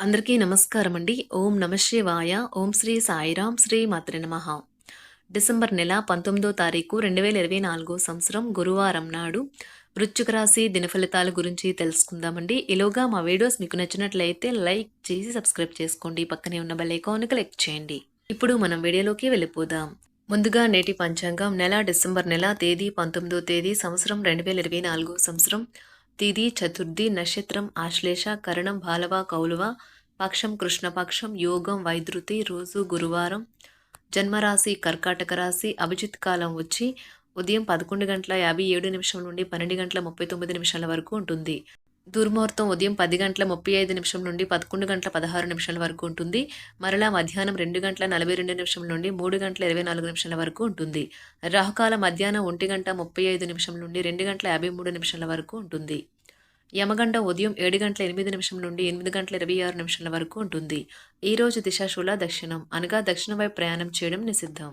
అందరికీ నమస్కారం అండి ఓం నమశివాయ ఓం శ్రీ సాయిరాం శ్రీ మాత్రి నమ. డిసెంబర్ నెల పంతొమ్మిదో తారీఖు రెండు వేల ఇరవై నాలుగో సంవత్సరం గురువారం నాడు వృశ్చిక రాశి దినఫలితాల గురించి తెలుసుకుందామండి. ఈలోగా మా వీడియోస్ మీకు నచ్చినట్లయితే లైక్ చేసి సబ్స్క్రైబ్ చేసుకోండి. పక్కనే ఉన్న బెల్ ఐకాన్ క్లిక్ చేయండి. ఇప్పుడు మనం వీడియోలోకి వెళ్ళిపోదాం. ముందుగా నేటి పంచాంగం. నెల డిసెంబర్ నెల తేదీ పంతొమ్మిదో తేదీ సంవత్సరం రెండు వేల ఇరవై నాలుగో సంవత్సరం. తిథి చతుర్థి నక్షత్రం ఆశ్లేష కరణం బాలవ కౌలువ పక్షం కృష్ణపక్షం యోగం వైద్యుతి రోజు గురువారం జన్మరాశి కర్కాటక రాశి అభిజిత్ కాలం వచ్చి ఉదయం పదకొండు గంటల యాభై ఏడు నిమిషం నుండి పన్నెండు గంటల ముప్పై తొమ్మిది నిమిషాల వరకు ఉంటుంది. దుర్ముహూర్తం ఉదయం పది గంటల ముప్పై ఐదు నిమిషం నుండి పదకొండు గంటల పదహారు నిమిషాల వరకు ఉంటుంది. మరలా మధ్యాహ్నం రెండు గంటల నలభై రెండు నిమిషం నుండి మూడు గంటల ఇరవై నాలుగు నిమిషాల వరకు ఉంటుంది. రాహుకాల మధ్యాహ్నం ఒంటి గంట ముప్పై ఐదు నిమిషం నుండి రెండు గంటల యాభై మూడు నిమిషాల వరకు ఉంటుంది. యమగండ ఉదయం ఏడు గంటల ఎనిమిది నిమిషం నుండి ఎనిమిది గంటల ఇరవై ఆరు నిమిషాల వరకు ఉంటుంది. ఈ రోజు దిశాశూల దక్షిణం అనగా దక్షిణం వైపు ప్రయాణం చేయడం నిషిద్ధం.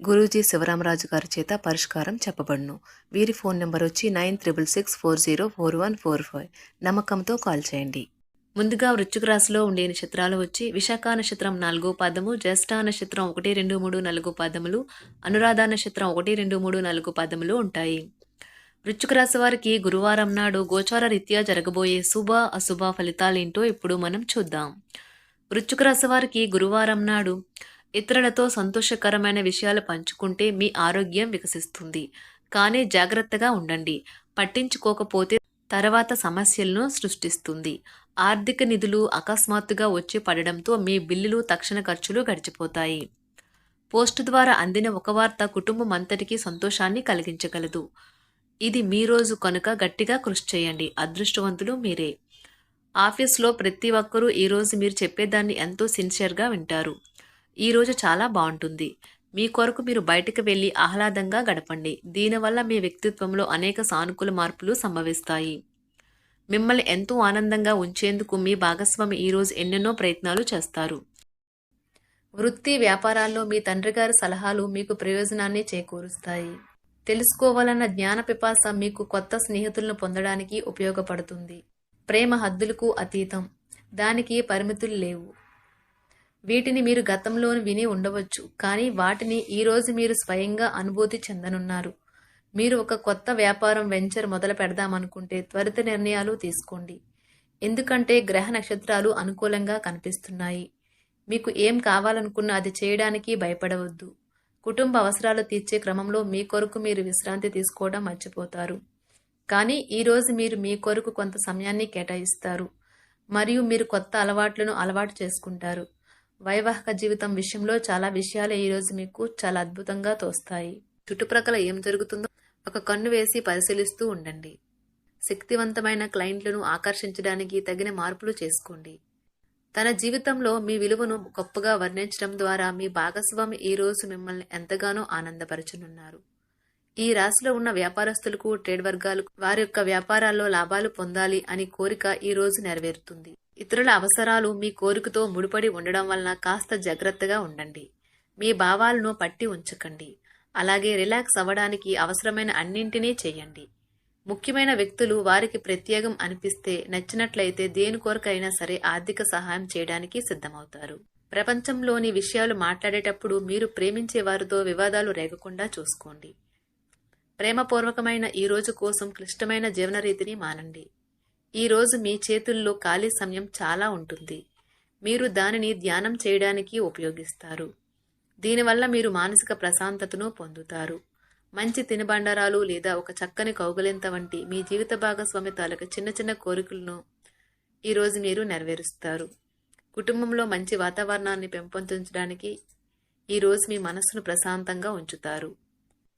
గురూజీ శివరామరాజు గారి చేత పరిష్కారం చెప్పబడును. వీరి ఫోన్ నెంబర్ వచ్చి nine triple six four zero four one four five. నమ్మకంతో కాల్ చేయండి. ముందుగా వృశ్చిక రాశిలో ఉండే నక్షత్రాలు వచ్చి విశాఖ నక్షత్రం నాలుగో పాదము జ్యేష్ఠ నక్షత్రం ఒకటి రెండు మూడు నాలుగు పాదములు అనురాధ నక్షత్రం ఒకటి రెండు మూడు నాలుగు పాదములు ఉంటాయి. వృశ్చిక రాశి వారికి గురువారం నాడు గోచార రీత్యా జరగబోయే శుభ అశుభ ఫలితాలేంటో ఇప్పుడు మనం చూద్దాం. వృశ్చిక రాశి వారికి గురువారం నాడు ఇతరులతో సంతోషకరమైన విషయాలు పంచుకుంటే మీ ఆరోగ్యం వికసిస్తుంది. కానీ జాగ్రత్తగా ఉండండి. పట్టించుకోకపోతే తర్వాత సమస్యలను సృష్టిస్తుంది. ఆర్థిక నిధులు అకస్మాత్తుగా వచ్చి పడడంతో మీ బిల్లులు తక్షణ ఖర్చులు గడిచిపోతాయి. పోస్టు ద్వారా అందిన ఒక వార్త కుటుంబం అంతటికీ సంతోషాన్ని కలిగించగలదు. ఇది మీ రోజు కనుక గట్టిగా కృషి చేయండి. అదృష్టవంతులు మీరే. ఆఫీస్లో ప్రతి ఒక్కరూ ఈరోజు మీరు చెప్పేదాన్ని ఎంతో సిన్సియర్గా వింటారు. ఈరోజు చాలా బాగుంటుంది. మీ కొరకు మీరు బయటకు వెళ్ళి ఆహ్లాదంగా గడపండి. దీనివల్ల మీ వ్యక్తిత్వంలో అనేక సానుకూల మార్పులు సంభవిస్తాయి. మిమ్మల్ని ఎంతో ఆనందంగా ఉంచేందుకు మీ భాగస్వామి ఈరోజు ఎన్నెన్నో ప్రయత్నాలు చేస్తారు. వృత్తి వ్యాపారాల్లో మీ తండ్రి గారి సలహాలు మీకు ప్రయోజనాన్ని చేకూరుస్తాయి. తెలుసుకోవాలన్న జ్ఞాన పిపాస మీకు కొత్త స్నేహితులను పొందడానికి ఉపయోగపడుతుంది. ప్రేమ హద్దులకు అతీతం. దానికి పరిమితులు లేవు. వీటిని మీరు గతంలో విని ఉండవచ్చు కానీ వాటిని ఈరోజు మీరు స్వయంగా అనుభూతి చెందనున్నారు. మీరు ఒక కొత్త వ్యాపారం వెంచర్ మొదలు పెడదామనుకుంటే త్వరిత నిర్ణయాలు తీసుకోండి. ఎందుకంటే గ్రహ నక్షత్రాలు అనుకూలంగా కనిపిస్తున్నాయి. మీకు ఏం కావాలనుకున్నా అది చేయడానికి భయపడవద్దు. కుటుంబ అవసరాలు తీర్చే క్రమంలో మీ కొరకు మీరు విశ్రాంతి తీసుకోవడం మర్చిపోతారు. కానీ ఈరోజు మీరు మీ కొరకు కొంత సమయాన్ని కేటాయిస్తారు. మరియు మీరు కొత్త అలవాట్లను అలవాటు చేసుకుంటారు. వైవాహిక జీవితం విషయంలో చాలా విషయాలు ఈరోజు మీకు చాలా అద్భుతంగా తోస్తాయి. చుట్టుప్రక్కల ఏం జరుగుతుందో ఒక కన్ను వేసి పరిశీలిస్తూ ఉండండి. శక్తివంతమైన క్లయింట్లను ఆకర్షించడానికి తగిన మార్పులు చేసుకోండి. తన జీవితంలో మీ విలువను గొప్పగా వర్ణించడం ద్వారా మీ భాగస్వామి ఈ రోజు మిమ్మల్ని ఎంతగానో ఆనందపరచనున్నారు. ఈ రాశిలో ఉన్న వ్యాపారస్తులకు ట్రేడ్ వర్గాలకు వారి యొక్క వ్యాపారాల్లో లాభాలు పొందాలి అని కోరిక ఈ రోజు నెరవేరుతుంది. ఇతరుల అవసరాలు మీ కోరికతో ముడిపడి ఉండడం వలన కాస్త జాగ్రత్తగా ఉండండి. మీ భావాలను పట్టి ఉంచకండి. అలాగే రిలాక్స్ అవ్వడానికి అవసరమైన అన్నింటినీ చేయండి. ముఖ్యమైన వ్యక్తులు వారికి ప్రత్యేకం అనిపిస్తే నచ్చినట్లయితే దేని కొరకైనా సరే ఆర్థిక సహాయం చేయడానికి సిద్ధమవుతారు. ప్రపంచంలోని విషయాలు మాట్లాడేటప్పుడు మీరు ప్రేమించే వారితో వివాదాలు రేగకుండా చూసుకోండి. ప్రేమపూర్వకమైన ఈ రోజు కోసం క్లిష్టమైన జీవన రీతిని మానండి. ఈరోజు మీ చేతుల్లో ఖాళీ సమయం చాలా ఉంటుంది. మీరు దానిని ధ్యానం చేయడానికి ఉపయోగిస్తారు. దీనివల్ల మీరు మానసిక ప్రశాంతతను పొందుతారు. మంచి తినుబండారాలు లేదా ఒక చక్కని కౌగులింత వంటి మీ జీవిత భాగస్వామి తాలూకు చిన్న చిన్న కోరికలను ఈరోజు మీరు నెరవేరుస్తారు. కుటుంబంలో మంచి వాతావరణాన్ని పెంపొందించడానికి ఈరోజు మీ మనస్సును ప్రశాంతంగా ఉంచుతారు.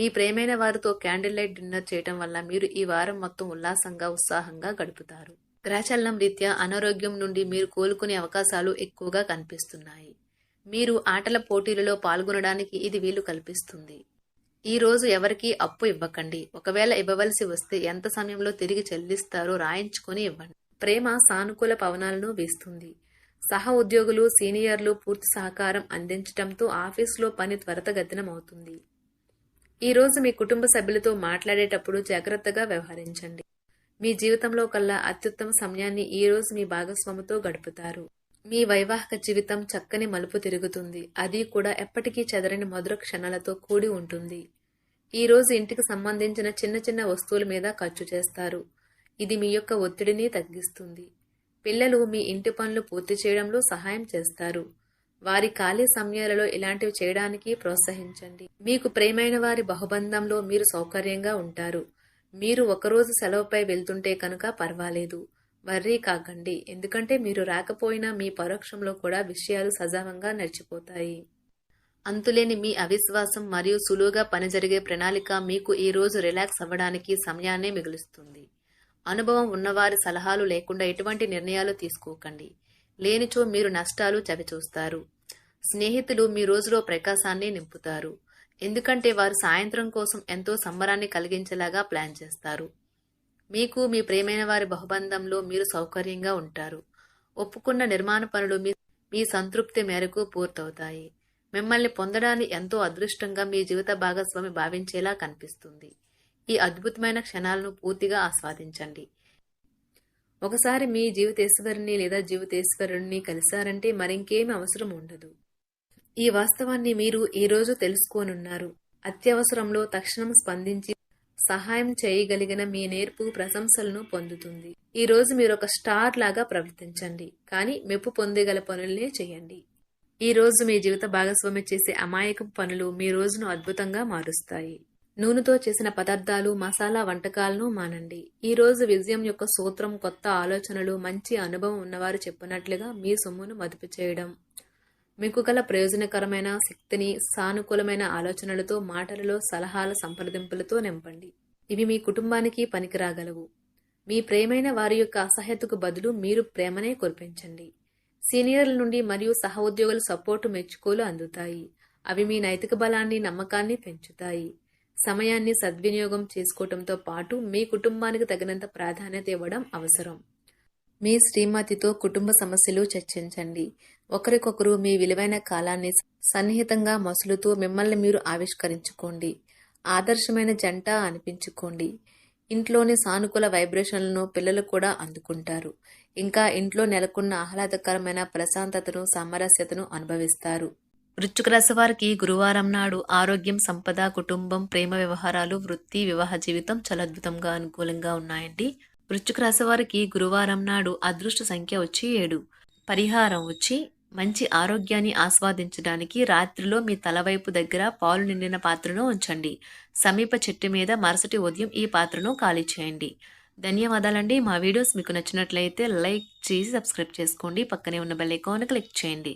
మీ ప్రేమైన వారితో క్యాండిల్ లైట్ డిన్నర్ చేయటం వల్ల మీరు ఈ వారం మొత్తం ఉల్లాసంగా ఉత్సాహంగా గడుపుతారు. గ్రహచలనం రీత్యా అనారోగ్యం నుండి మీరు కోలుకునే అవకాశాలు ఎక్కువగా కనిపిస్తున్నాయి. మీరు ఆటల పోటీలలో పాల్గొనడానికి ఇది వీలు కల్పిస్తుంది. ఈ రోజు ఎవరికీ అప్పు ఇవ్వకండి. ఒకవేళ ఇవ్వవలసి వస్తే ఎంత సమయంలో తిరిగి చెల్లిస్తారో రాయించుకొని ఇవ్వండి. ప్రేమ సానుకూల పవనాలను వీస్తుంది. సహ ఉద్యోగులు సీనియర్లు పూర్తి సహకారం అందించడంతో ఆఫీసులో పని త్వరతగతినమవుతుంది. ఈరోజు మీ కుటుంబ సభ్యులతో మాట్లాడేటప్పుడు జాగ్రత్తగా వ్యవహరించండి. మీ జీవితంలో కల్లా అత్యుత్తమ సమయాన్ని ఈ రోజు మీ భాగస్వామితో గడుపుతారు. మీ వైవాహిక జీవితం చక్కని మలుపు తిరుగుతుంది. అది కూడా ఎప్పటికీ చెదరని మధుర క్షణాలతో కూడి ఉంటుంది. ఈ రోజు ఇంటికి సంబంధించిన చిన్న చిన్న వస్తువుల మీద ఖర్చు చేస్తారు. ఇది మీ యొక్క ఒత్తిడిని తగ్గిస్తుంది. పిల్లలు మీ ఇంటి పనులు పూర్తి చేయడంలో సహాయం చేస్తారు. వారి ఖాళీ సమయాలలో ఇలాంటివి చేయడానికి ప్రోత్సహించండి. మీకు ప్రేమైన వారి బహుబంధంలో మీరు సౌకర్యంగా ఉంటారు. మీరు ఒకరోజు సెలవుపై వెళ్తుంటే కనుక పర్వాలేదు. వర్రీ కాకండి. ఎందుకంటే మీరు రాకపోయినా మీ పరోక్షంలో కూడా విషయాలు సజావంగా నడిచిపోతాయి. అంతులేని మీ అవిశ్వాసం మరియు సులువుగా పని జరిగే ప్రణాళిక మీకు ఈ రోజు రిలాక్స్ అవ్వడానికి సమయాన్నే మిగులుస్తుంది. అనుభవం ఉన్నవారి సలహాలు లేకుండా ఎటువంటి నిర్ణయాలు తీసుకోకండి. లేనిచో మీరు నష్టాలు చవిచూస్తారు. స్నేహితులు మీ రోజులో ప్రకాశాన్ని నింపుతారు. ఎందుకంటే వారు సాయంత్రం కోసం ఎంతో సంబరాన్ని కలిగించేలాగా ప్లాన్ చేస్తారు. మీకు మీ ప్రేమైన వారి బహుబంధంలో మీరు సౌకర్యంగా ఉంటారు. ఒప్పుకున్న నిర్మాణ పనులు మీ మీ సంతృప్తి మేరకు పూర్తవుతాయి. మిమ్మల్ని పొందడాన్ని ఎంతో అదృష్టంగా మీ జీవిత భాగస్వామి భావించేలా కనిపిస్తుంది. ఈ అద్భుతమైన క్షణాలను పూర్తిగా ఆస్వాదించండి. ఒకసారి మీ జీవితేశ్వరిని లేదా జీవితేశ్వరుణ్ణి కలిశారంటే మరింకేమి అవసరం ఉండదు. ఈ వాస్తవాన్ని మీరు ఈ రోజు తెలుసుకోనున్నారు. అత్యవసరంలో తక్షణం స్పందించి సహాయం చేయగలిగిన మీ నేర్పు ప్రశంసలను పొందుతుంది. ఈ రోజు మీరు ఒక స్టార్ లాగా ప్రవర్తించండి కానీ మెప్పు పొందగల పనులనే చేయండి. ఈ రోజు మీ జీవిత భాగస్వామి చేసే అమాయకం పనులు మీ రోజును అద్భుతంగా మారుస్తాయి. నూనెతో చేసిన పదార్థాలు మసాలా వంటకాలను మానండి. ఈ రోజు విజయం యొక్క సూత్రం కొత్త ఆలోచనలు మంచి అనుభవం ఉన్నవారు చెప్పినట్లుగా మీ సొమ్మును మదుపు చేయడం. మీకు గల ప్రయోజనకరమైన శక్తిని సానుకూలమైన ఆలోచనలతో మాటలలో సలహాల సంప్రదింపులతో నింపండి. ఇవి మీ కుటుంబానికి పనికిరాగలవు. మీ ప్రేమైన వారి యొక్క అసహ్యతకు బదులు మీరు ప్రేమనే కురిపించండి. సీనియర్ల నుండి మరియు సహోద్యోగుల సపోర్టు మెచ్చుకోలు అందుతాయి. అవి మీ నైతిక బలాన్ని నమ్మకాన్ని పెంచుతాయి. సమయాన్ని సద్వినియోగం చేసుకోవటంతో పాటు మీ కుటుంబానికి తగినంత ప్రాధాన్యత ఇవ్వడం అవసరం. మీ శ్రీమతితో కుటుంబ సమస్యలు చర్చించండి. ఒకరికొకరు మీ విలువైన కాలాన్ని సన్నిహితంగా మసులుతూ మిమ్మల్ని మీరు ఆవిష్కరించుకోండి. ఆదర్శమైన జంట అనిపించుకోండి. ఇంట్లోని సానుకూల వైబ్రేషన్లను పిల్లలు కూడా అందుకుంటారు. ఇంకా ఇంట్లో నెలకొన్న ఆహ్లాదకరమైన ప్రశాంతతను సామరస్యతను అనుభవిస్తారు. వృశ్చిక రాశి వారికి గురువారం నాడు ఆరోగ్యం సంపద కుటుంబం ప్రేమ వ్యవహారాలు వృత్తి వివాహ జీవితం చాలా అద్భుతంగా అనుకూలంగా ఉన్నాయండి. వృశ్చిక రాశి వారికి గురువారం నాడు అదృష్ట సంఖ్య వచ్చి ఏడు. పరిహారం వచ్చి మంచి ఆరోగ్యాన్ని ఆస్వాదించడానికి రాత్రిలో మీ తలవైపు దగ్గర పాలు నిండిన పాత్రను ఉంచండి. సమీప చెట్టు మీద మరుసటి ఉదయం ఈ పాత్రను ఖాళీ చేయండి. ధన్యవాదాలండి. మా వీడియోస్ మీకు నచ్చినట్లయితే లైక్ చేసి సబ్స్క్రైబ్ చేసుకోండి. పక్కనే ఉన్న బెల్ ఐకాన్ క్లిక్ చేయండి.